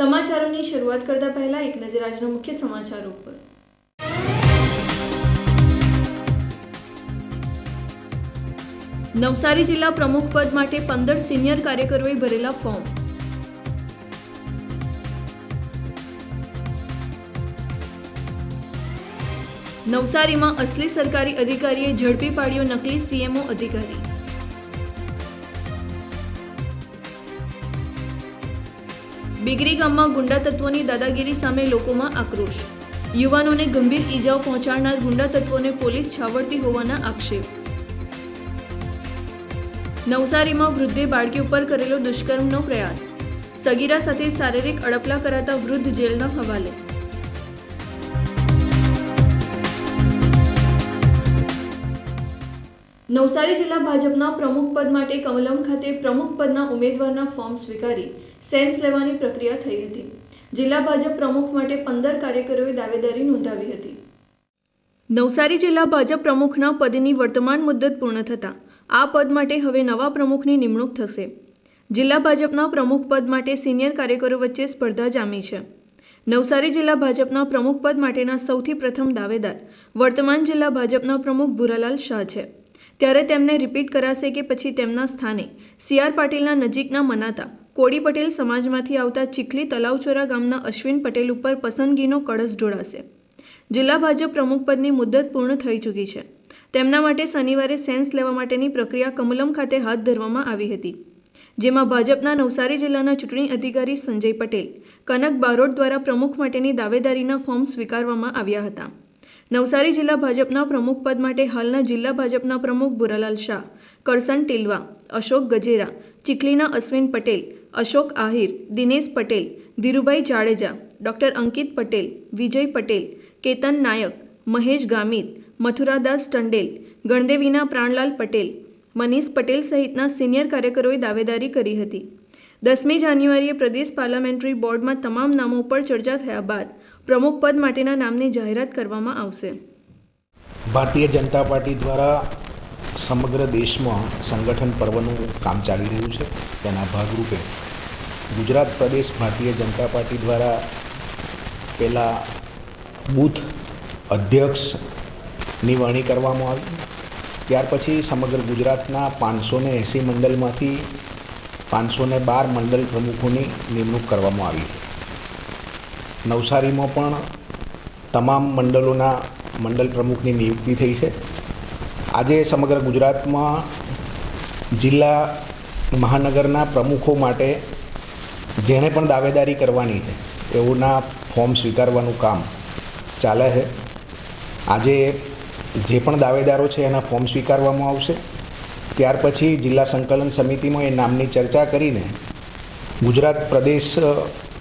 સમાચારોની શરૂઆત કરતા પહેલા એક નજર આજના મુખ્ય સમાચારો પર નવસારી જિલ્લા પ્રમુખ પદ માટે પંદર સિનિયર કાર્યકરોએ ભરેલા ફોર્મ. નવસારીમાં અસલી સરકારી અધિકારીએ ઝડપી પાડ્યો નકલી સીએમઓ અધિકારી. બિગરી ગામમાં ગુંડા તત્વોની દાદાગીરી સામે લોકોમાં આક્રોશ. યુવાનોને ગંભીર ઈજાઓ પહોંચાડનાર ગુંડા તત્વોને પોલીસ છાવડતી હોવાના આક્ષેપ. નવસારીમાં વૃદ્ધે બાળકી ઉપર કરેલો દુષ્કર્મનો પ્રયાસ. સગીરા સાથે શારીરિક અડપલા કરાતા વૃદ્ધ જેલના હવાલે. નવસારી જિલ્લા ભાજપના પ્રમુખ પદ માટે કમલમ ખાતે પ્રમુખ પદના ઉમેદવારના ફોર્મ સ્વીકારી સેન્સ લેવાની પ્રક્રિયા થઈ હતી. જિલ્લા ભાજપ પ્રમુખ માટે પંદર કાર્યકરોએ દાવેદારી નોંધાવી હતી. નવસારી જિલ્લા ભાજપ પ્રમુખના પદની વર્તમાન મુદ્દત પૂર્ણ થતાં આ પદ માટે હવે નવા પ્રમુખની નિમણૂક થશે. જિલ્લા ભાજપના પ્રમુખ પદ માટે સિનિયર કાર્યકરો વચ્ચે સ્પર્ધા જામી છે. નવસારી જિલ્લા ભાજપના પ્રમુખ પદ માટેના સૌથી પ્રથમ દાવેદાર વર્તમાન જિલ્લા ભાજપના પ્રમુખ ભૂરાલાલ શાહ છે. ત્યારે તેમને રિપીટ કરાશે કે પછી તેમના સ્થાને સી આર પાટીલના નજીકના મનાતા કોડી પટેલ સમાજમાંથી આવતા ચીખલી તલાવચોરા ગામના અશ્વિન પટેલ ઉપર પસંદગીનો કળશ ઢોળાશે. જિલ્લા ભાજપ પ્રમુખ પદની મુદ્દત પૂર્ણ થઈ ચૂકી છે. તેમના માટે શનિવારે સેન્સ લેવા માટેની પ્રક્રિયા કમલમ ખાતે હાથ ધરવામાં આવી હતી. જેમાં ભાજપના નવસારી જિલ્લાના ચૂંટણી અધિકારી સંજય પટેલ, કનક બારોટ દ્વારા પ્રમુખ માટેની દાવેદારીના ફોર્મ સ્વીકારવામાં આવ્યા હતા. નવસારી જિલ્લા ભાજપના પ્રમુખ પદ માટે હાલના જિલ્લા ભાજપના પ્રમુખ ભુરાલાલ શાહ કરસન ટિલવા, અશોક ગજેરા, ચીખલીના અશ્વિન પટેલ અશોક આહિર, દિનેશ પટેલ, ધીરુભાઈ જાડેજા, ડૉક્ટર અંકિત પટેલ, વિજય પટેલ, કેતન નાયક, મહેશ ગામિત, મથુરાદાસ ટંડેલ, ગણદેવીના પ્રાણલાલ પટેલ, મનીષ પટેલ સહિતના સિનિયર કાર્યકરોએ દાવેદારી કરી હતી. દસમી જાન્યુઆરીએ પ્રદેશ પાર્લામેન્ટરી બોર્ડમાં તમામ નામો પર ચર્ચા થયા બાદ પ્રમુખ પદ માટેના નામની જાહેરાત કરવામાં આવશે. ભારતીય જનતા પાર્ટી દ્વારા સમગ્ર દેશમાં સંગઠન પર્વનું કામ ચાલી રહ્યું છે. તેના ભાગરૂપે ગુજરાત પ્રદેશ ભારતીય જનતા પાર્ટી દ્વારા પહેલાં બૂથ અધ્યક્ષની વરણી કરવામાં આવી. ત્યાર પછી સમગ્ર ગુજરાતના પાંચસો ને એંસી મંડળમાંથી પાંચસો ને બાર મંડળ પ્રમુખોની નિમણૂક કરવામાં આવી. નવસારીમાં પણ તમામ મંડળોના મંડળ પ્રમુખની નિયુક્તિ થઈ છે. આજે સમગ્ર ગુજરાતમાં જિલ્લા મહાનગરના પ્રમુખો માટે જેણે પણ દાવેદારી કરવાની છે, એઓના ફોર્મ સ્વીકારવાનું કામ ચાલે છે. આજે જે પણ દાવેદારો છે એના ફોર્મ સ્વીકારવામાં આવશે. ત્યાર પછી જિલ્લા સંકલન સમિતિમાં એ નામની ચર્ચા કરીને ગુજરાત પ્રદેશ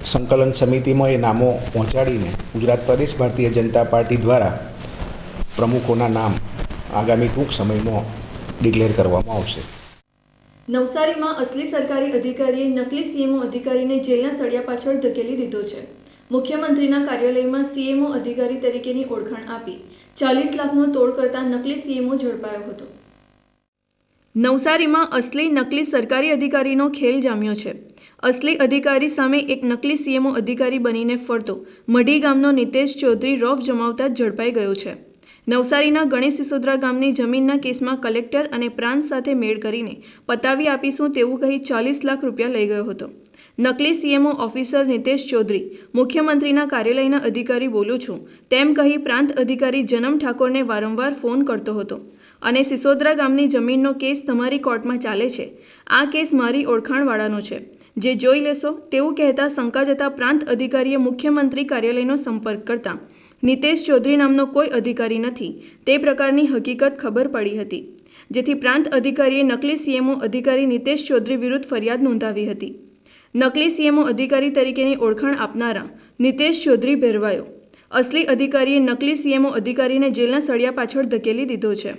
સંકલન સમિતિમાં એ નામો પહોંચાડીને ગુજરાત પ્રદેશ ભારતીય જનતા પાર્ટી દ્વારા પ્રમુખોના નામ આગામી ટૂંક સમયમાં ડિક્લેર કરવામાં આવશે. નવસારીમાં અસલી સરકારી અધિકારીએ નકલી સીએમઓ અધિકારીને જેલના સળિયા પાછળ ધકેલી દીધો છે. મુખ્યમંત્રીના કાર્યાલયમાં સીએમઓ અધિકારી તરીકેની ઓળખાણ આપી ચાલીસ લાખનો તોડ કરતા નકલી સીએમઓ ઝડપાયો હતો. નવસારીમાં અસલી નકલી સરકારી અધિકારીનો ખેલ જામ્યો છે. અસલી અધિકારી સામે એક નકલી સીએમઓ અધિકારી બનીને ફરતો. મઢી ગામનો નિતેશ ચૌધરી રોફ જમાવતા ઝડપાઈ ગયો છે. નવસારીના ગણેશ સિસોદરા ગામની જમીનના કેસમાં કલેક્ટર અને પ્રાંત સાથે મેળ કરીને પતાવી આપીશું તેવું કહી ચાલીસ લાખ રૂપિયા લઈ ગયો હતો. નકલી સીએમઓ ઓફિસર નિતેશ ચૌધરી, મુખ્યમંત્રીના કાર્યાલયના અધિકારી બોલું છું, તેમ કહી પ્રાંત અધિકારી જનમ ઠાકોરને વારંવાર ફોન કરતો હતો. અને સિસોદરા ગામની જમીનનો કેસ તમારી કોર્ટમાં ચાલે છે. આ કેસ મારી ઓળખાણવાળાનો છે. જે જોઈ લેશો તેવું કહેતા શંકા જતા પ્રાંત અધિકારીએ મુખ્યમંત્રી કાર્યાલયનો સંપર્ક કરતા નિતેશ ચૌધરી નામનો કોઈ અધિકારી નથી. તે પ્રકારની હકીકત ખબર પડી હતી. જેથી પ્રાંત અધિકારીએ નકલી સીએમઓ અધિકારી નિતેશ ચૌધરી વિરુદ્ધ ફરિયાદ નોંધાવી હતી. નકલી સીએમઓ અધિકારી તરીકેની ઓળખાણ આપનારા નિતેશ ચૌધરી ભેરવાયો. અસલી અધિકારીએ નકલી સીએમઓ અધિકારીને જેલના સળિયા પાછળ ધકેલી દીધો છે.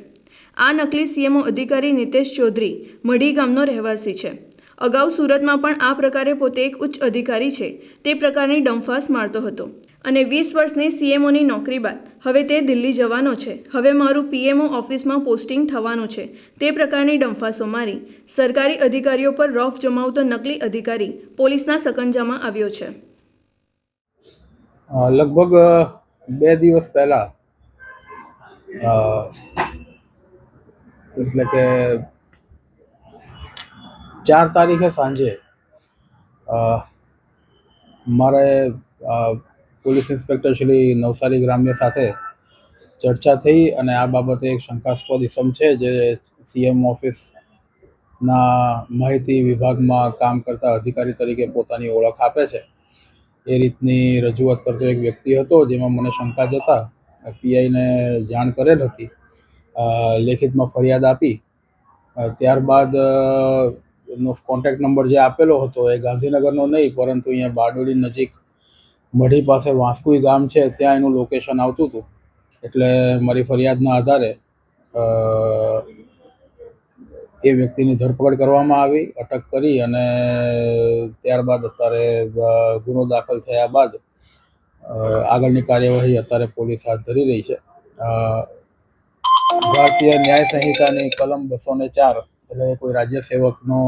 આ નકલી સીએમઓ અધિકારી નિતેશ ચૌધરી મઢી ગામનો રહેવાસી છે. અગાઉ સુરતમાં પણ આ પ્રકારે પોતે એક ઉચ્ચ અધિકારી છે. તે પ્રકારની ડંફાસ મારતો હતો. અને વીસ વર્ષની સીએમઓની નોકરી બાદ હવે તે દિલ્હી જવાનો છે. હવે મારું પીએમઓ ઓફિસમાં પોસ્ટિંગ થવાનું છે. તે પ્રકારની ડંફાસો મારી સરકારી અધિકારીઓ પર રોફ જમાવતો નકલી અધિકારી પોલીસના સકંજામાં આવ્યો છે. લગભગ બે દિવસ પહેલા એટલે કે ચાર તારીખે સાંજે મારે પોલીસ ઇન્સ્પેક્ટર શ્રી નવસારી ગ્રામ્ય સાથે ચર્ચા થઈ અને આ બાબતે એક શંકાસ્પદ ઇસમ છે જે સીએમ ઓફિસના માહિતી વિભાગમાં કામ કરતા અધિકારી તરીકે પોતાની ઓળખ આપે છે. એ રીતની રજૂઆત કરતો એક વ્યક્તિ હતો જેમાં મને શંકા જતા પીઆઈને જાણ કરેલ હતી. લેખિતમાં ફરિયાદ આપી. ત્યારબાદ એમનો કોન્ટેક્ટ નંબર જે આપેલો હતો એ ગાંધીનગરનો નહીં, પરંતુ અહીંયા બારડોલી નજીક મઢી પાસે વાંસકુઈ ગામ છે, ત્યાં એનું લોકેશન આવતું હતું. એટલે મારી ફરિયાદના આધારે એ વ્યક્તિની ધરપકડ કરવામાં આવી, અટક કરી અને ત્યારબાદ અત્યારે ગુનો દાખલ થયા બાદ આગળની કાર્યવાહી અત્યારે પોલીસ હાથ ધરી રહી છે. ભારતીય ન્યાય સંહિતાની કલમ બસો ને ચાર, એટલે કોઈ રાજ્ય સેવકનો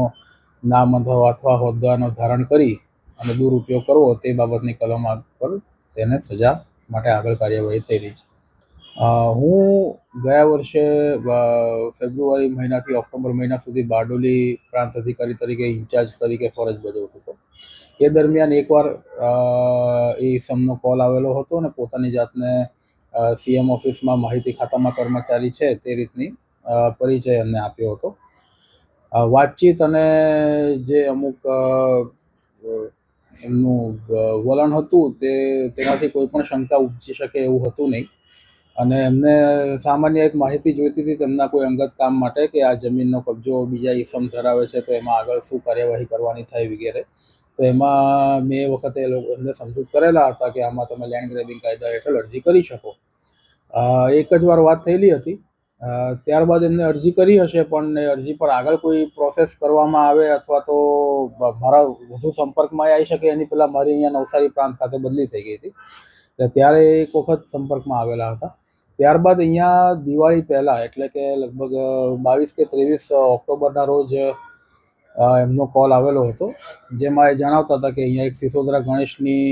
નામ અથવા અથવા હોદ્દાનો ધારણ કરી અને દુરુપયોગ કરવો તે બાબતની કલમ પર તેને સજા માટે આગળ કાર્યવાહી થઈ રહી છે. હું ગયા વર્ષે ફેબ્રુઆરી મહિનાથી ઓક્ટોબર મહિના સુધી બારડોલી પ્રાંત અધિકારી તરીકે ઇન્ચાર્જ તરીકે ફરજ બજાવતો હતો. એ દરમિયાન એકવાર એ સમનો કોલ આવેલો હતો અને પોતાની જાતને સીએમ ઓફિસમાં માહિતી ખાતામાં કર્મચારી છે તે રીતની પરિચય એમને આપ્યો હતો. વાતચીત અને જે અમુક એમનું વલણ હતું તે, તેનાથી કોઈ પણ શંકા ઉપજી શકે એવું હતું નહીં. અને એમને સામાન્ય એક માહિતી જોઈતી હતી તેમના કોઈ અંગત કામ માટે કે આ જમીનનો કબજો બીજા ઈસમ ધરાવે છે તો એમાં આગળ શું કાર્યવાહી કરવાની થાય વગેરે. તો એમાં મેં એ વખતે એ લોકો એમને સમજૂત કરેલા હતા કે આમાં તમે લેન્ડ ગ્રેબિંગ કાયદા હેઠળ અરજી કરી શકો. એક જ વાર વાત થયેલી હતી. ત્યારબાદ એમને અરજી કરી હશે, પણ એ અરજી પર આગળ કોઈ પ્રોસેસ કરવામાં આવે અથવા તો મારા વધુ સંપર્કમાં આવી શકે. એની પહેલાં મારી અહીંયા નવસારી પ્રાંત ખાતે બદલી થઈ ગઈ હતી. એટલે ત્યારે એક વખત સંપર્કમાં આવેલા હતા. ત્યારબાદ અહીંયા દિવાળી પહેલાં, એટલે કે લગભગ બાવીસ કે ત્રેવીસ ઓક્ટોબરના રોજ એમનો કોલ આવેલો હતો, જેમાં એ જણાવતા હતા કે અહીંયા એક સિસોદરા ગણેશની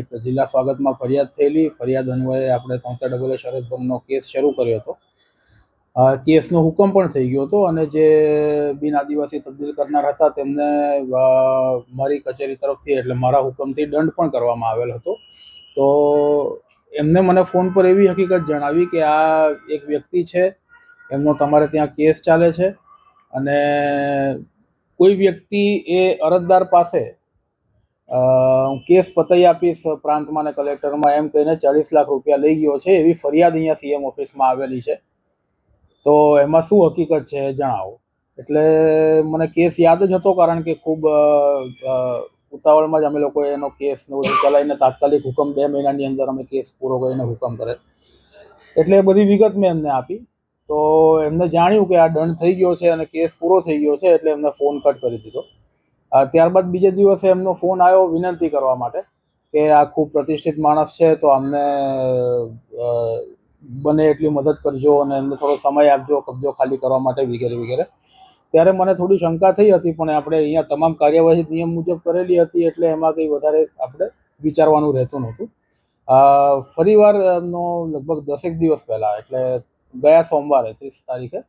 એક જિલ્લા સ્વાગતમાં ફરિયાદ થયેલી. ફરિયાદ અન્વયે આપણે તોતેર ડબલ શરદભંગનો કેસ શરૂ કર્યો હતો. કેસનો હુકમ પણ થઈ ગયો હતો અને જે બિન આદિવાસી તબદીલ કરનાર હતા તેમને મારી કચેરી તરફથી એટલે મારા હુકમથી દંડ પણ કરવામાં આવેલ હતો. તો એમને મને ફોન પર એવી હકીકત જણાવી કે આ એક વ્યક્તિ છે, એમનો તમારે ત્યાં કેસ ચાલે છે અને કોઈ વ્યક્તિ એ અરજદાર પાસે કેસ પતાઈ આપીશ પ્રાંતમાં ને કલેક્ટરમાં એમ કહીને ચાલીસ લાખ રૂપિયા લઈ ગયો છે એવી ફરિયાદ અહીંયા સીએમ ઓફિસમાં આવેલી છે. તો એમાં શું હકીકત છે જણાવો. એટલે મને કેસ યાદ જ હતો કારણ કે ખૂબ ઉતાવળમાં જ અમે લોકોએ એનો કેસ ચલાવીને તાત્કાલિક હુકમ બે મહિનાની અંદર અમે કેસ પૂરો કરીને હુકમ કરે. એટલે બધી વિગત મેં એમને આપી. તો એમને જાણ્યું કે આ દંડ થઈ ગયો છે અને કેસ પૂરો થઈ ગયો છે એટલે એમને ફોન કટ કરી દીધો. ત્યારબાદ બીજે દિવસે એમનો ફોન આવ્યો વિનંતી કરવા માટે કે આ ખૂબ પ્રતિષ્ઠિત માણસ છે તો અમને બને એટલી મદદ કરજો અને એમને થોડો સમય આપજો કબજો ખાલી કરવા માટે વગેરે વગેરે. ત્યારે મને થોડી શંકા થઈ હતી પણ આપણે અહીંયા તમામ કાર્યવાહી નિયમ મુજબ કરેલી હતી એટલે એમાં કંઈ વધારે આપણે વિચારવાનું રહેતું નહોતું. અ, ફરીવાર એમનો લગભગ દસેક દિવસ પહેલાં એટલે ગયા સોમવારે ત્રીસ તારીખે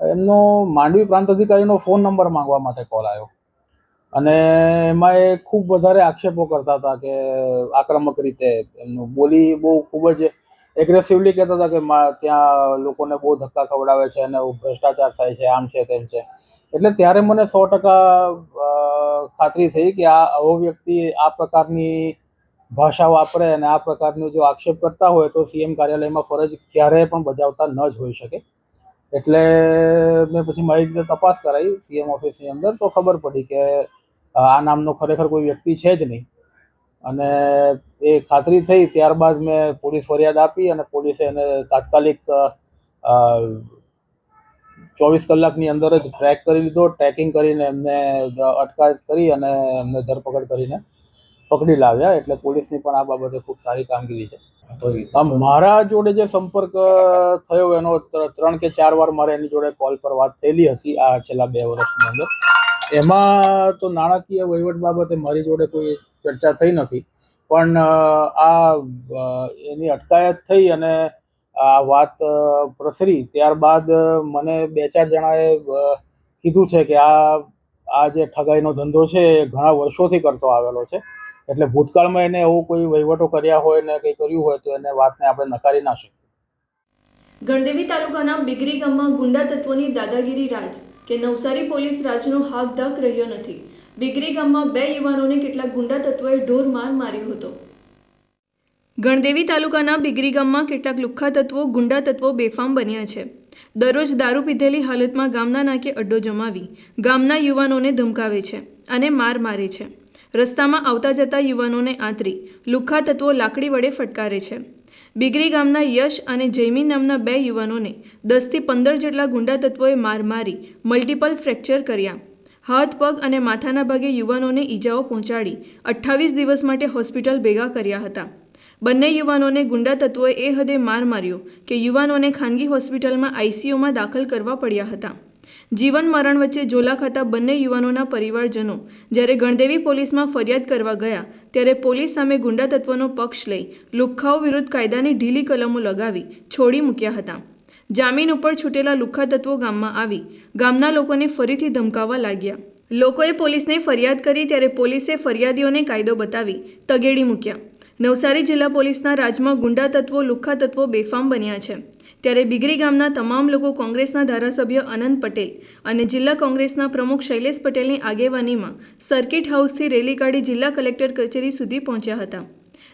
એમનો માંડવી પ્રાંત અધિકારીનો ફોન નંબર માંગવા માટે કોલ આવ્યો. અને એમાં એ ખૂબ વધારે આક્ષેપો કરતા હતા કે આક્રમક રીતે એમનું બોલી બહુ ખૂબ જ એગ્રેસિવલી કહેતા હતા કે ત્યાં લોકોને બહુ ધક્કા ખવડાવે છે અને ભ્રષ્ટાચાર થાય છે, આમ છે તેમ છે. એટલે ત્યારે મને સો ટકા ખાતરી થઈ કે આ આવો વ્યક્તિ આ પ્રકારની ભાષા વાપરે અને આ પ્રકારનો જો આક્ષેપ કરતા હોય તો સીએમ કાર્યાલયમાં ફરજ ક્યારેય પણ બજાવતા ન જ હોઈ શકે. એટલે મેં પછી મારી રીતે તપાસ કરાવી સીએમ ઓફિસની અંદર તો ખબર પડી કે આ નામનો ખરેખર કોઈ વ્યક્તિ છે જ નહીં. અને એ ખાતરી થઈ ત્યારબાદ મેં પોલીસ ફરિયાદ આપી અને પોલીસે એને તાત્કાલિક ચોવીસ કલાકની અંદર જ ટ્રેક કરી લીધો ટ્રેકિંગ કરીને એમને અટકાયત કરી અને એમને ધરપકડ કરીને પકડી લાવ્યા. એટલે પોલીસની પણ આ બાબતે ખૂબ સારી કામગીરી છે. મારા જોડે જે સંપર્ક થયો એનો ત્રણ કે ચાર વાર મારે એની જોડે કોલ પર વાત થયેલી હતી આ છેલ્લા બે વર્ષની અંદર. એમાં તો નાણાકીય વહીવટ બાબતે મારી જોડે કોઈ ચર્ચા થઈ નથી. પણ આ એની અટકાયત થઈ અને આ વાત પ્રસરી. ત્યારબાદ મને બે ચાર જણાએ કીધું છે કે આ આ જે ઠગાઈનો ધંધો છે એ ઘણા વર્ષોથી કરતો આવેલો છે. એટલે ભૂતકાળમાં એને એવું કોઈ વહીવટો કર્યા હોય ને કંઈ કર્યું હોય તો એને વાતને આપણે નકારી ના શકીએ. ગણદેવી તાલુકાના બિગરી ગામમાં ગુંડા તત્વોની દાદાગીરી રાજ કે નવસારી પોલીસ રાજનો હાક ધાક રહ્યો નથી. બિગરી ગામમાં બે યુવાનોને કેટલાક ગુંડા તત્વોએ ઢોર માર માર્યો હતો. ગણદેવી તાલુકાના બિગરી ગામમાં કેટલાક લુખ્ખા તત્વો, ગુંડા તત્વો બેફામ બન્યા છે. દરરોજ દારૂ પીધેલી હાલતમાં ગામના નાકે અડ્ડો જમાવી ગામના યુવાનોને ધમકાવે છે અને માર મારે છે. રસ્તામાં આવતા જતા યુવાનોને આંતરી લુખ્ખા તત્વો લાકડી વડે ફટકારે છે. બિગરી ગામના યશ અને જૈમી નામના બે યુવાનોને દસથી પંદર જેટલા ગુંડા તત્વોએ માર મારી મલ્ટિપલ ફ્રેક્ચર કર્યા. હાથ, પગ અને માથાના ભાગે યુવાનોને ઈજાઓ પહોંચાડી અઠ્ઠાવીસ દિવસ માટે હોસ્પિટલ ભેગા કર્યા હતા. બંને યુવાનોને ગુંડા તત્વોએ એ હદે માર માર્યો કે યુવાનોને ખાનગી હોસ્પિટલમાં આઈસીયુમાં દાખલ કરવા પડ્યા હતા. જીવન મરણ વચ્ચે ઝોલા ખાતા બંને યુવાનોના પરિવારજનો જ્યારે ગણદેવી પોલીસમાં ફરિયાદ કરવા ગયા ત્યારે પોલીસ સામે ગુંડા તત્વનો પક્ષ લઈ લુખ્ખાઓ વિરુદ્ધ કાયદાની ઢીલી કલમો લગાવી છોડી મૂક્યા હતા. જામીન ઉપર છૂટેલા લુખ્ખા તત્વો ગામમાં આવી. ગામના લોકોને ફરીથી ધમકાવવા લાગ્યા. લોકોએ પોલીસને ફરિયાદ કરી ત્યારે પોલીસે ફરિયાદીઓને કાયદો બતાવી તગેડી મૂક્યા. નવસારી જિલ્લા પોલીસના રાજમાં ગુંડા તત્વો લુખ્ખા તત્વો બેફામ બન્યા છે. ત્યારે બિગરી ગામના તમામ લોકો કોંગ્રેસના ધારાસભ્ય અનંત પટેલ અને જિલ્લા કોંગ્રેસના પ્રમુખ શૈલેષ પટેલની આગેવાનીમાં સર્કિટ હાઉસથી રેલી કાઢી જિલ્લા કલેક્ટર કચેરી સુધી પહોંચ્યા હતા.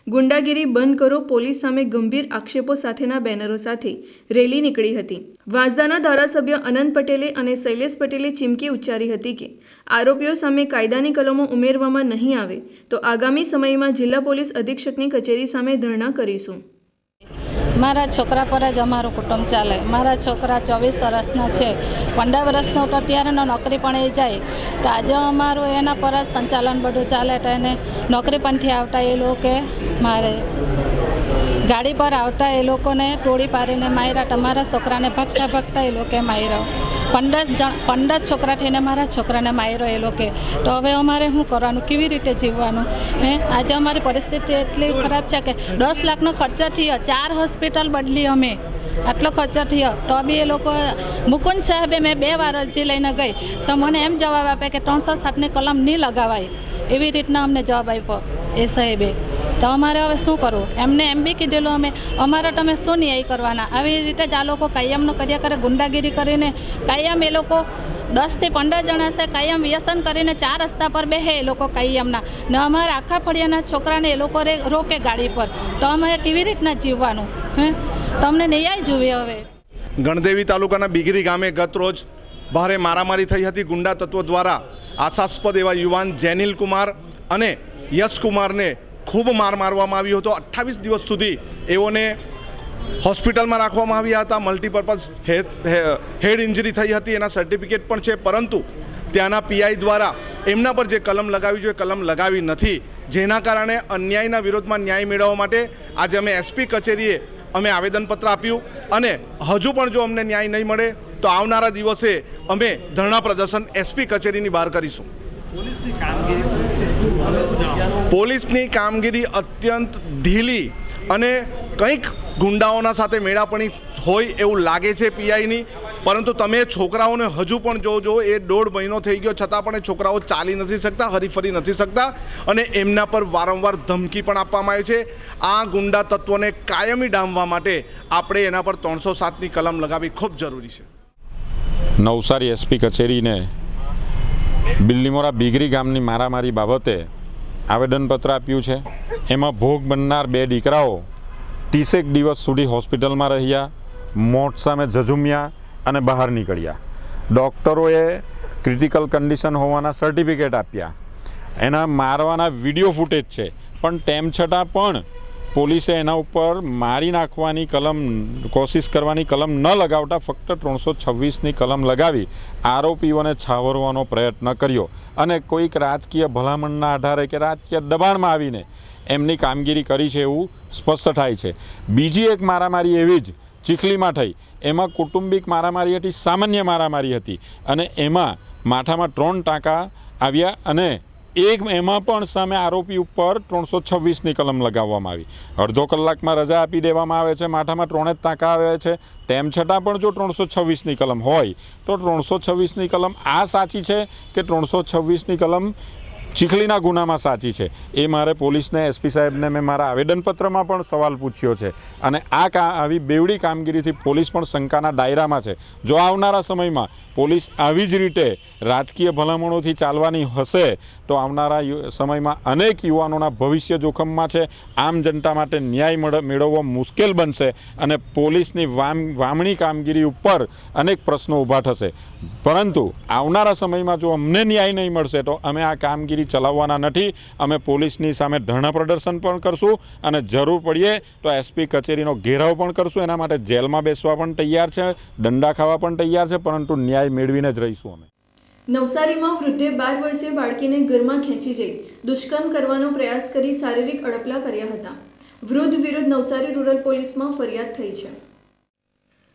ગુંડાગીરી બંધ કરો, પોલીસ સામે ગંભીર આક્ષેપો સાથેના બેનરો સાથે રેલી નીકળી હતી. વાંસદાના ધારાસભ્ય અનંત પટેલે અને શૈલેષ પટેલે ચીમકી ઉચ્ચારી હતી કે, આરોપીઓ સામે કાયદાની કલમો ઉમેરવામાં નહીં આવે, તો આગામી સમયમાં જિલ્લા પોલીસ અધિક્ષકની કચેરી સામે ધરણા કરીશું. મારા છોકરા પર જ અમારું કુટુંબ ચાલે. મારા છોકરા ચોવીસ વર્ષના છે. પંદર વર્ષનો તો અત્યારેનો નોકરી પણ એ જાય. તો આજે અમારું એના પર જ સંચાલન બધું ચાલે તો એને નોકરી પણથી આવતા એ લોકો મારે ગાડી પર આવતા એ લોકોને ટોળી પાડીને માર્યા. તમારા છોકરાને ભગતા ભગતા એ લોકોએ માર્યો. પંદર જણ, પંદર છોકરા થઈને મારા છોકરાને માર્યો એ લોકે. તો હવે અમારે શું કરવાનું? કેવી રીતે જીવવાનું? હે? આજે અમારી પરિસ્થિતિ એટલી ખરાબ છે કે દસ લાખનો ખર્ચો થયો. ચાર હોસ્પિટલ બદલી અમે. આટલો ખર્ચો થયો. તો બી એ લોકો, મુકુંદ સાહેબે મેં બે વાર અરજી લઈને ગઈ. તો મને એમ જવાબ આપે કે ત્રણસો સાતની કલમ નહીં લગાવાય. એવી રીતના અમને જવાબ આપ્યો એ સાહેબે. તો અમારે હવે શું કરવું? એમને એમ બી કીધેલું અમે, અમારે તમે શું ન્યાય કરવાના? આવી રીતે જ આ લોકો કાયમનું કર્યા કરે, ગુંડાગીરી કરીને કાયમ એ લોકો દસથી પંદર જણા છે, કાયમ વ્યસન કરીને ચાર રસ્તા પર બેહે એ લોકો કાયમના. ને અમારા આખા ફળિયાના છોકરાને એ લોકો રોકે ગાડી પર. તો અમે કેવી રીતના જીવવાનું? હે? તમને ન્યાય જોઈએ હવે. ગણદેવી તાલુકાના બિગરી ગામે ગત રોજ ભારે મારામારી થઈ હતી. ગુંડા તત્વો દ્વારા આશાસ્પદ એવા યુવાન જેનિલ કુમાર અને યશ કુમારને ખૂબ માર મારવામાં આવ્યો હતો. અઠ્ઠાવીસ દિવસ સુધી એઓને હોસ્પિટલમાં રાખવામાં આવ્યા હતા. મલ્ટીપર્પઝ હેડ ઇન્જરી થઈ હતી, એના સર્ટિફિકેટ પણ છે. પરંતુ ત્યાંના પીઆઈ દ્વારા એમના પર જે કલમ લગાવી જોઈએ કલમ લગાવી નથી. જેના કારણે અન્યાયના વિરોધમાં ન્યાય મેળવવા માટે આજે અમે એસપી કચેરીએ અમે આવેદનપત્ર આપ્યું. અને હજુ પણ જો અમને ન્યાય નહીં મળે, તો આવનારા દિવસે અમે ધરણા પ્રદર્શન એસપી કચેરીની બહાર કરીશું. પોલીસની કામગીરી અત્યંત ઢીલી અને કંઈક ગુંડાઓના સાથે મેળાપણી હોય એવું લાગે છે પીઆઈની. પરંતુ તમે છોકરાઓને હજુ પણ જોજો, એ દોઢ મહિનો થઈ ગયો, છતાં પણ એ છોકરાઓ ચાલી નથી શકતા, હરીફરી નથી શકતા અને એમના પર વારંવાર ધમકી પણ આપવામાં આવે છે. આ ગુંડા તત્વોને કાયમી ડામવા માટે આપણે એના પર ત્રણસો સાતની કલમ લગાવવી ખૂબ જરૂરી છે. નવસારી એસપી કચેરીને બિલ્લીમોરા બીગરી ગામની મારામારી બાબતે આવેદનપત્ર આપ્યું છે. એમાં ભોગ બનનાર બે દીકરાઓ ત્રીસેક દિવસ સુધી હોસ્પિટલમાં રહ્યા, મોત સામે ઝઝુમ્યા અને બહાર નીકળ્યા. ડૉક્ટરોએ ક્રિટિકલ કન્ડિશન હોવાના સર્ટિફિકેટ આપ્યા. એના મારવાના વીડિયો ફૂટેજ છે. પણ તેમ છતાં પણ પોલીસે એના ઉપર મારી નાખવાની કલમ, કોશિશ કરવાની કલમ ન લગાવતા ફક્ત ત્રણસો છવ્વીસની કલમ લગાવી આરોપીઓને છાવરવાનો પ્રયત્ન કર્યો. અને કોઈક રાજકીય ભલામણના આધારે કે રાજકીય દબાણમાં આવીને એમની કામગીરી કરી છે એવું સ્પષ્ટ થાય છે. બીજી એક મારામારી એવી જ ચીખલીમાં થઈ. એમાં કુટુંબિક મારામારી હતી, સામાન્ય મારામારી હતી. અને એમાં માથામાં ત્રણ ટાંકા આવ્યા અને એક એમાં પણ સામે આરોપી ઉપર ત્રણસો છવ્વીસની કલમ લગાવવામાં આવી. અડધો કલાકમાં રજા આપી દેવામાં આવે છે, માથામાં ત્રણે જ ટાંકા આવે છે. તેમ છતાં પણ જો ત્રણસો છવ્વીસની કલમ હોય, તો ત્રણસો છવ્વીસની કલમ આ સાચી છે કે ત્રણસો છવ્વીસની કલમ ચીખલીના ગુનામાં સાચી છે. એ મારે પોલીસને, એસપી સાહેબને મેં મારા આવેદનપત્રમાં પણ સવાલ પૂછ્યો છે. અને આ કા, આવી બેવડી કામગીરીથી પોલીસ પણ શંકાના દાયરામાં છે. જો આવનારા સમયમાં પોલીસ આવી જ રીતે રાજકીય ભલામણોથી ચાલવાની હશે, તો આવનારા સમયમાં અનેક યુવાનોના ભવિષ્ય જોખમમાં છે. આમ જનતા માટે ન્યાય મળ- મેળવવો મુશ્કેલ બનશે અને પોલીસની વામ, વામણી કામગીરી ઉપર અનેક પ્રશ્નો ઊભા થશે. પરંતુ આવનારા સમયમાં જો અમને ન્યાય નહીં મળશે, તો અમે આ કામગીરી ચલાવવાના નથી. અમે પોલીસની સામે ધરણા પ્રદર્શન પણ કરશું અને જરૂર પડીએ તો એસપી કચેરીનો ઘેરાવ પણ કરશું. એના માટે જેલમાં બેસવા પણ તૈયાર છે, દંડા ખાવા પણ તૈયાર છે, પરંતુ ન્યાય મેળવીને જ રહીશું અમે. નવસારીમાં વૃદ્ધે બાર વર્ષીય બાળકીને ઘરમાં ખેંચી જઈ દુષ્કર્મ કરવાનો પ્રયાસ કરી શારીરિક અડપલા કર્યા હતા. વૃદ્ધ વિરુદ્ધ નવસારી રૂરલ પોલીસમાં ફરિયાદ થઈ છે.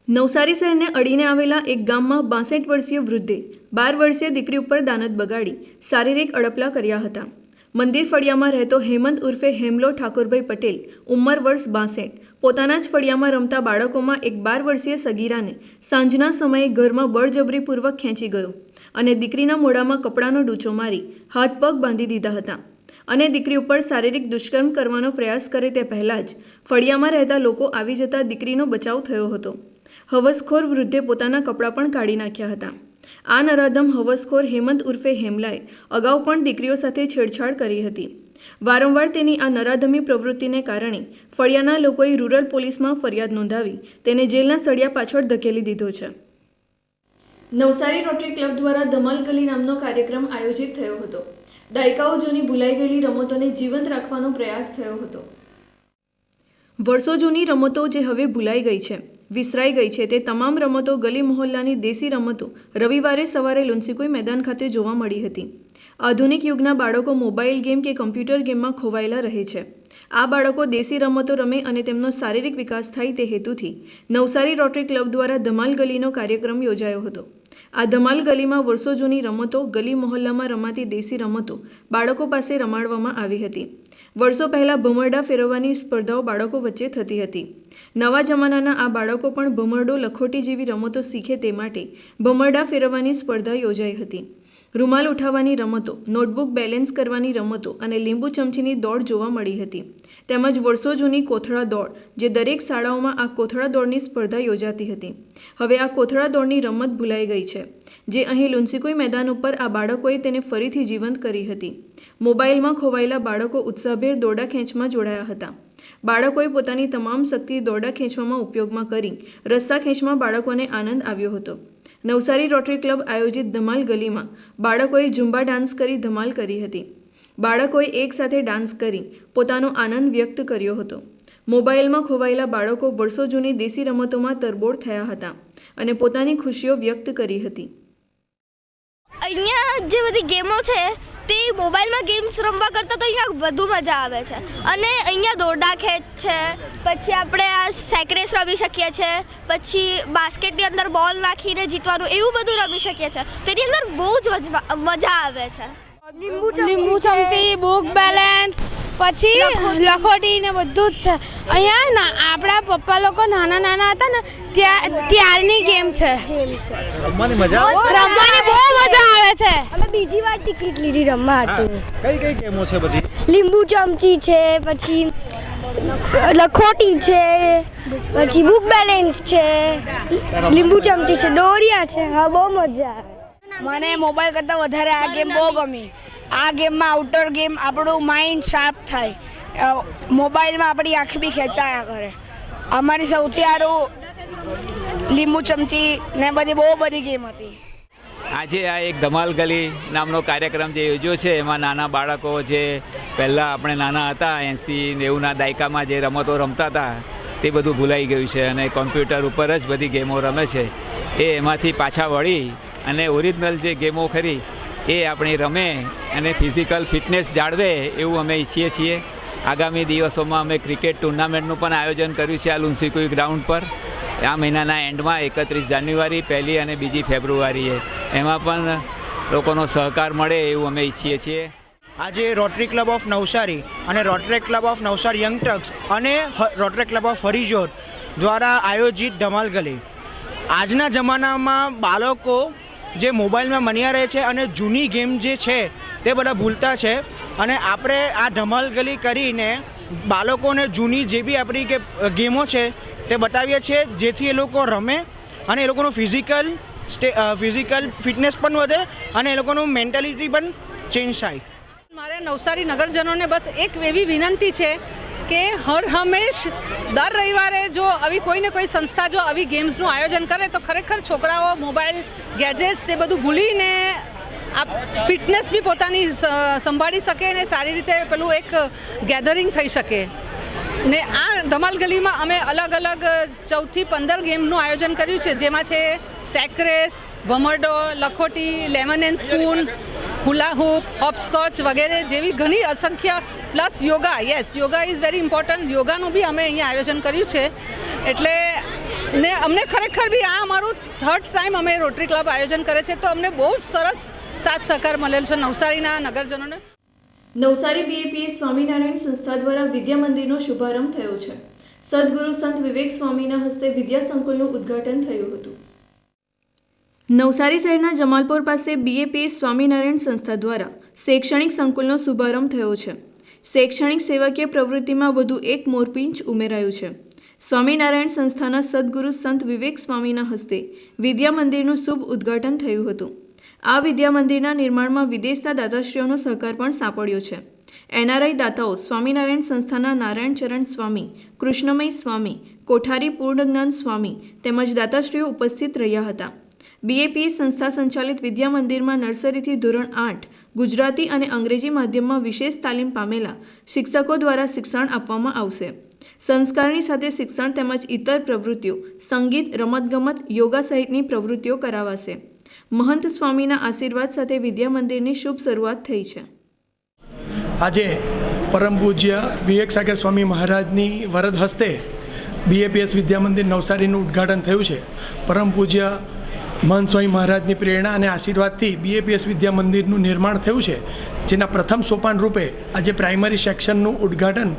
નવસારી શહેરને અડીને આવેલા એક ગામમાં બાસઠ વર્ષીય વૃદ્ધે બાર વર્ષીય દીકરી ઉપર દાનત બગાડી શારીરિક અડપલા કર્યા હતા. મંદિર ફળિયામાં રહેતો હેમંત ઉર્ફે હેમલો ઠાકોરભાઈ પટેલ ઉંમર વર્ષ બાસઠ. પોતાના જ ફળિયામાં રમતા બાળકોમાં એક બાર વર્ષીય સગીરાને સાંજના સમયે ઘરમાં બળજબરીપૂર્વક ખેંચી ગયો અને દીકરીના મોઢામાં કપડાનો ડૂચો મારી હાથ પગ બાંધી દીધા હતા. અને દીકરી ઉપર શારીરિક દુષ્કર્મ કરવાનો પ્રયાસ કરે તે પહેલાં જ ફળિયામાં રહેતા લોકો આવી જતા દીકરીનો બચાવ થયો હતો. હવસખોર વૃદ્ધે પોતાના કપડાં પણ કાઢી નાખ્યા હતા. આ નરાધમ હવસખોર હેમંત ઉર્ફે હેમલાએ અગાઉ પણ દીકરીઓ સાથે છેડછાડ કરી હતી. વારંવાર તેની આ નરાધમી પ્રવૃત્તિને કારણે ફળિયાના લોકોએ રૂરલ પોલીસમાં ફરિયાદ નોંધાવી તેને જેલના સળિયા પાછળ ધકેલી દીધો છે. નવસારી રોટરી ક્લબ દ્વારા ધમાલ ગલી નામનો કાર્યક્રમ આયોજિત થયો હતો. દાયકાઓ જૂની ભૂલાઈ ગયેલી રમતોને જીવંત રાખવાનો પ્રયાસ થયો હતો. વર્ષો જૂની રમતો જે હવે ભૂલાઈ ગઈ છે. વિસરાઈ ગઈ છે. તે તમામ રમતો ગલી મહોલ્લાની દેશી રમતો રવિવારે સવારે લુન્સીકોઈ મેદાન ખાતે જોવા મળી હતી. આધુનિક યુગના બાળકો મોબાઈલ ગેમ કે કમ્પ્યુટર ગેમમાં ખોવાયેલા રહે છે. આ બાળકો દેશી રમતો રમે અને તેમનો શારીરિક વિકાસ થાય તે હેતુથી નવસારી રોટરી ક્લબ દ્વારા ધમાલ ગલીનો કાર્યક્રમ યોજાયો હતો. આ ધમાલ ગલીમાં વર્ષો જૂની રમતો ગલી મહોલ્લામાં રમાતી દેશી રમતો બાળકો પાસે રમાડવામાં આવી હતી. વર્ષો પહેલાં ભમરડા ફેરવવાની સ્પર્ધાઓ બાળકો વચ્ચે થતી હતી. નવા જમાનાના આ બાળકો પણ ભમરડો લખોટી જેવી રમતો શીખે તે માટે ભમરડા ફેરવવાની સ્પર્ધા યોજાઈ હતી. રૂમાલ ઉઠાવવાની રમતો, નોટબુક બેલેન્સ કરવાની રમતો અને લીંબુ ચમચીની દોડ જોવા મળી હતી. તેમજ વર્ષો જૂની કોથળા દોડ, જે દરેક શાળાઓમાં આ કોથળા દોડની સ્પર્ધા યોજાતી હતી. હવે આ કોથળા દોડની રમત ભૂલાઈ ગઈ છે, જે અહીં લુન્સીકોઈ મેદાન ઉપર આ બાળકોએ તેને ફરીથી જીવંત કરી હતી. મોબાઈલમાં ખોવાયેલા બાળકો ઉત્સાહભેર દોરડા ખેંચમાં જોડાયા હતા. બાળકોએ પોતાની તમામ શક્તિ દોરડા ખેંચવામાં ઉપયોગમાં કરી રસ્સા ખેંચમાં બાળકોને આનંદ આવ્યો હતો. નવસારી રોટરી ક્લબ આયોજિત ધમાલ ગલીમાં બાળકોએ ઝુંબા ડાન્સ કરી ધમાલ કરી હતી. બાળકોએ એકસાથે ડાન્સ કરી પોતાનો આનંદ વ્યક્ત કર્યો હતો. મોબાઈલમાં ખોવાયેલા બાળકો વર્ષો જૂની દેશી રમતોમાં તરબોળ થયા હતા અને પોતાની ખુશીઓ વ્યક્ત કરી હતી. અહીંયા જે બધી ગેમો છે તે મોબાઈલમાં ગેમ્સ રમવા કરતાં તો અહીંયા વધુ મજા આવે છે. અને અહીંયા દોરડા ખેંચ છે પછી આપણે આ સેકરેસ રમી શકીએ છીએ પછી બાસ્કેટની અંદર બોલ નાખીને જીતવાનું એવું બધું રમી શકીએ છીએ તેની અંદર બહુ જ મજા મજા આવે છે. લીંબુ ચમચી બુક બેલેન્સ પછી લખોટી. ને બધું જ છે. અહીંયા ના આપણા પપ્પા લોકો નાના નાના હતા ને ત્યાં ત્યારની ગેમ છે. રમવાની મજા રમવાની બહુ મજા આવે છે? અમે બીજી વાર ટિકિટ લીધી રમવા હતી. કઈ કઈ ગેમો છે બધી? લીંબુ ચમચી છે પછી લખોટી છે પછી બુક બેલેન્સ છે લીંબુ ચમચી છે દોરિયા છે હા બહુ મજા આવે. મને મોબાઈલ કરતાં વધારે આ ગેમ બહુ ગમી. આ ગેમમાં આઉટડોર ગેમ આપણું માઇન્ડ શાર્પ થાય. મોબાઈલમાં આપણી આંખ બી ખેંચાયા કરે. અમારી સૌથી સારું લીંબુ ચમચી ને બધી બહુ બધી ગેમ હતી. આજે આ એક ધમાલ ગલી નામનો કાર્યક્રમ જે યોજ્યો છે, એમાં નાના બાળકો જે પહેલાં આપણે નાના હતા, એંસી નેવુંના દાયકામાં જે રમતો રમતા હતા, તે બધું ભૂલાઈ ગયું છે અને કોમ્પ્યુટર ઉપર જ બધી ગેમો રમે છે. એ એમાંથી પાછા વળી અને ઓરિજિનલ જે ગેમો ખરી, એ આપણે રમે અને ફિઝિકલ ફિટનેસ જાળવે એવું અમે ઈચ્છીએ છીએ. આગામી દિવસોમાં અમે ક્રિકેટ ટુર્નામેન્ટનું પણ આયોજન કર્યું છે આ લુન્સીકુઈ ગ્રાઉન્ડ પર. આ મહિનાના એન્ડમાં એકત્રીસ જાન્યુઆરી, પહેલી અને બીજી ફેબ્રુઆરીએ. એમાં પણ લોકોનો સહકાર મળે એવું અમે ઈચ્છીએ છીએ. આજે રોટરી ક્લબ ઓફ નવસારી અને rotary club of Navsari young Tux અને રોટરી ક્લબ ઓફ હરિજોત દ્વારા આયોજિત ધમાલ ગલી. આજના જમાનામાં બાળકો જે મોબાઈલમાં મન્યા રહે છે અને જૂની ગેમ જે છે તે બધા ભૂલતા છે અને આપણે આ ધમાલ ગલી કરીને બાળકોને જૂની જે બી આપણી કે ગેમો છે તે બતાવીએ છીએ જેથી એ લોકો રમે અને એ લોકોનું ફિઝિકલ સ્ટે ફિઝિકલ ફિટનેસ પણ વધે અને એ લોકોનું મેન્ટાલિટી પણ ચેન્જ થાય. મારે નવસારી નગરજનોને બસ એક એવી વિનંતી છે કે હર હંમેશ દર રવિવારે જો આવી કોઈને કોઈ સંસ્થા જો આવી ગેમ્સનું આયોજન કરે તો ખરેખર છોકરાઓ, મોબાઈલ ગેજેટ્સ એ બધું ભૂલીને આ ફિટનેસ બી પોતાની સંભાળી શકે અને સારી રીતે પેલું એક ગેધરિંગ થઈ શકે. ને આ ધમાલ ગલીમાં અમે અલગ અલગ ચૌદથી પંદર ગેમનું આયોજન કર્યું છે, જેમાં છે સેક્રેસ, ભમરડો, લખોટી, lemon and spoon, hula hoop, hopscotch વગેરે જેવી ઘણી અસંખ્ય plus yoga, yes, yoga is very important. યોગાનું બી અમે અહીંયા આયોજન કર્યું છે. એટલે ને અમને ખરેખર બી આ અમારું થર્ડ ટાઈમ અમે રોટરી ક્લબ આયોજન કરે છે, તો અમને બહુ સરસ સાથ સહકાર મળેલ છે નવસારીના નગરજનોને. નવસારી બીએપીએ સ્વામિનારાયણ સંસ્થા દ્વારા વિદ્યા મંદિરનો શુભારંભ થયો છે. સદગુરુ સંત વિવેક સ્વામીના હસ્તે વિદ્યા સંકુલનું ઉદ્ઘાટન થયું હતું. નવસારી શહેરના જમાલપુર પાસે બીએપીએ સ્વામિનારાયણ સંસ્થા દ્વારા શૈક્ષણિક સંકુલનો શુભારંભ થયો છે. શૈક્ષણિક સેવાકીય પ્રવૃત્તિમાં વધુ એક મોરપીંચ ઉમેરાયું છે. સ્વામિનારાયણ સંસ્થાના સદગુરુ સંત વિવેક સ્વામીના હસ્તે વિદ્યા મંદિરનું શુભ ઉદ્ઘાટન થયું હતું. આ વિદ્યા મંદિરના નિર્માણમાં વિદેશના દાતાશ્રીઓનો સહકાર પણ સાંપડ્યો છે. એનઆરઆઈ દાતાઓ સ્વામિનારાયણ સંસ્થાના નારાયણ ચરણ સ્વામી, કૃષ્ણમય સ્વામી, કોઠારી પૂર્ણજ્ઞાન સ્વામી તેમજ દાતાશ્રીઓ ઉપસ્થિત રહ્યા હતા. બીએપીએ સંસ્થા સંચાલિત વિદ્યા મંદિરમાં નર્સરીથી ધોરણ આઠ, ગુજરાતી અને અંગ્રેજી માધ્યમમાં વિશેષ તાલીમ પામેલા શિક્ષકો દ્વારા શિક્ષણ આપવામાં આવશે. સંસ્કારની સાથે શિક્ષણ તેમજ ઇતર પ્રવૃત્તિઓ, સંગીત, રમતગમત, યોગા સહિતની પ્રવૃત્તિઓ કરાવાશે. મહંત સ્વામીના આશીર્વાદ સાથે વિદ્યા મંદિરની શુભ શરૂઆત થઈ છે. આજે પરમ પૂજ્ય વિવેક સાગર સ્વામી મહારાજની વરદ હસ્તે બીએપીએસ વિદ્યા મંદિર નવસારીનું ઉદ્ઘાટન થયું છે. પરમ પૂજ્ય મહંત સ્વામી મહારાજની પ્રેરણા અને આશીર્વાદથી બીએપીએસ વિદ્યા મંદિરનું નિર્માણ થયું છે, જેના પ્રથમ સોપાન રૂપે આજે પ્રાઇમરી સેક્શનનું ઉદ્ઘાટન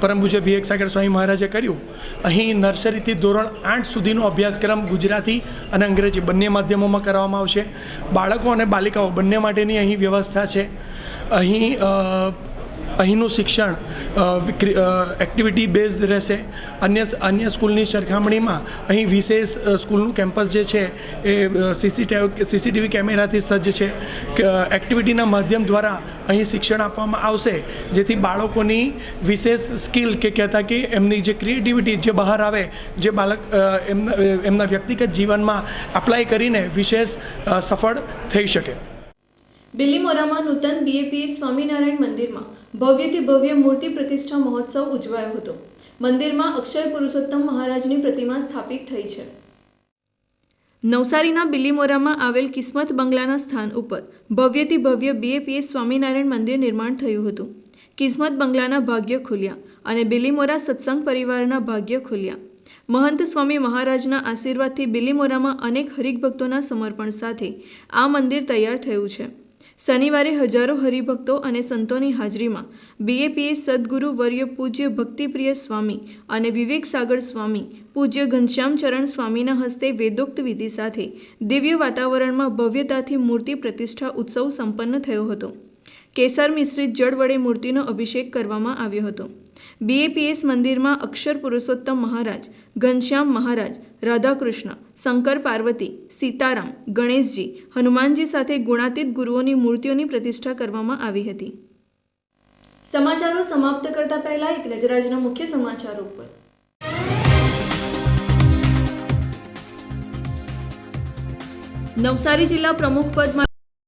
પરમ પૂજ્ય વિવેક સાગર સ્વામી મહારાજે કર્યું. અહીં નર્સરીથી ધોરણ આઠ સુધીનો અભ્યાસક્રમ ગુજરાતી અને અંગ્રેજી બંને માધ્યમોમાં કરવામાં આવશે. બાળકો અને બાલિકાઓ બંને માટેની અહીં વ્યવસ્થા છે. અહીં અહીંનું શિક્ષણ એક્ટિવિટી બેઝ રહેશે. અન્ય અન્ય સ્કૂલની સરખામણીમાં અહીં વિશેષ સ્કૂલનું કેમ્પસ જે છે, એ સીસીટીવી સીસીટીવી કેમેરાથી સજ્જ છે. એક્ટિવિટીના માધ્યમ દ્વારા અહીં શિક્ષણ આપવામાં આવશે, જેથી બાળકોની વિશેષ સ્કિલ કે કહેતા કે એમની જે ક્રિએટિવિટી જે બહાર આવે, જે બાળક એમના એમના વ્યક્તિગત જીવનમાં અપ્લાય કરીને વિશેષ સફળ થઈ શકે. બિલીમોરામાં નૂતન બીએપીએ સ્વામિનારાયણ મંદિરમાં ભવ્યથી ભવ્ય મૂર્તિ પ્રતિષ્ઠા મહોત્સવ ઉજવાયો હતો. મંદિરમાં અક્ષર પુરુષોત્તમ મહારાજની પ્રતિમા સ્થાપિત થઈ છે. નવસારીના બિલીમોરામાં આવેલ કિસ્મત બંગલાના સ્થાન ઉપર ભવ્યથી ભવ્ય બીએપીએ સ્વામિનારાયણ મંદિર નિર્માણ થયું હતું. કિસ્મત બંગલાના ભાગ્ય ખુલ્યા અને બિલીમોરા સત્સંગ પરિવારના ભાગ્ય ખુલ્યા. મહંત સ્વામી મહારાજના આશીર્વાદથી બિલીમોરામાં અનેક હરિભક્તોના સમર્પણ સાથે આ મંદિર તૈયાર થયું છે. શનિવારે હજારો હરિભક્તો અને સંતોની હાજરીમાં બીએપીએ સદગુરુ વર્ય પૂજ્ય ભક્તિપ્રિય સ્વામી અને વિવેક સાગર સ્વામી, પૂજ્ય ઘનશ્યામચરણ સ્વામીના હસ્તે વેદોક્ત વિધિ સાથે દિવ્ય વાતાવરણમાં ભવ્યતાથી મૂર્તિ પ્રતિષ્ઠા ઉત્સવ સંપન્ન થયો હતો. કેસર મિશ્રિત જળ વડે મૂર્તિનો અભિષેક કરવામાં આવ્યો હતો. બીએપીએસ મંદિરમાં અક્ષર પુરુષોત્તમ મહારાજ, ઘનશ્યામ મહારાજ, રાધાકૃષ્ણ, શંકર પાર્વતી, સીતારામ, ગણેશજી, હનુમાનજી સાથે ગુણાતીત ગુરુઓની મૂર્તિઓની પ્રતિષ્ઠા કરવામાં આવી હતી. સમાચારો સમાપ્ત કરતા પહેલા એક નજર આજના મુખ્ય સમાચારો પર નવસારી જિલ્લા પ્રમુખ પદ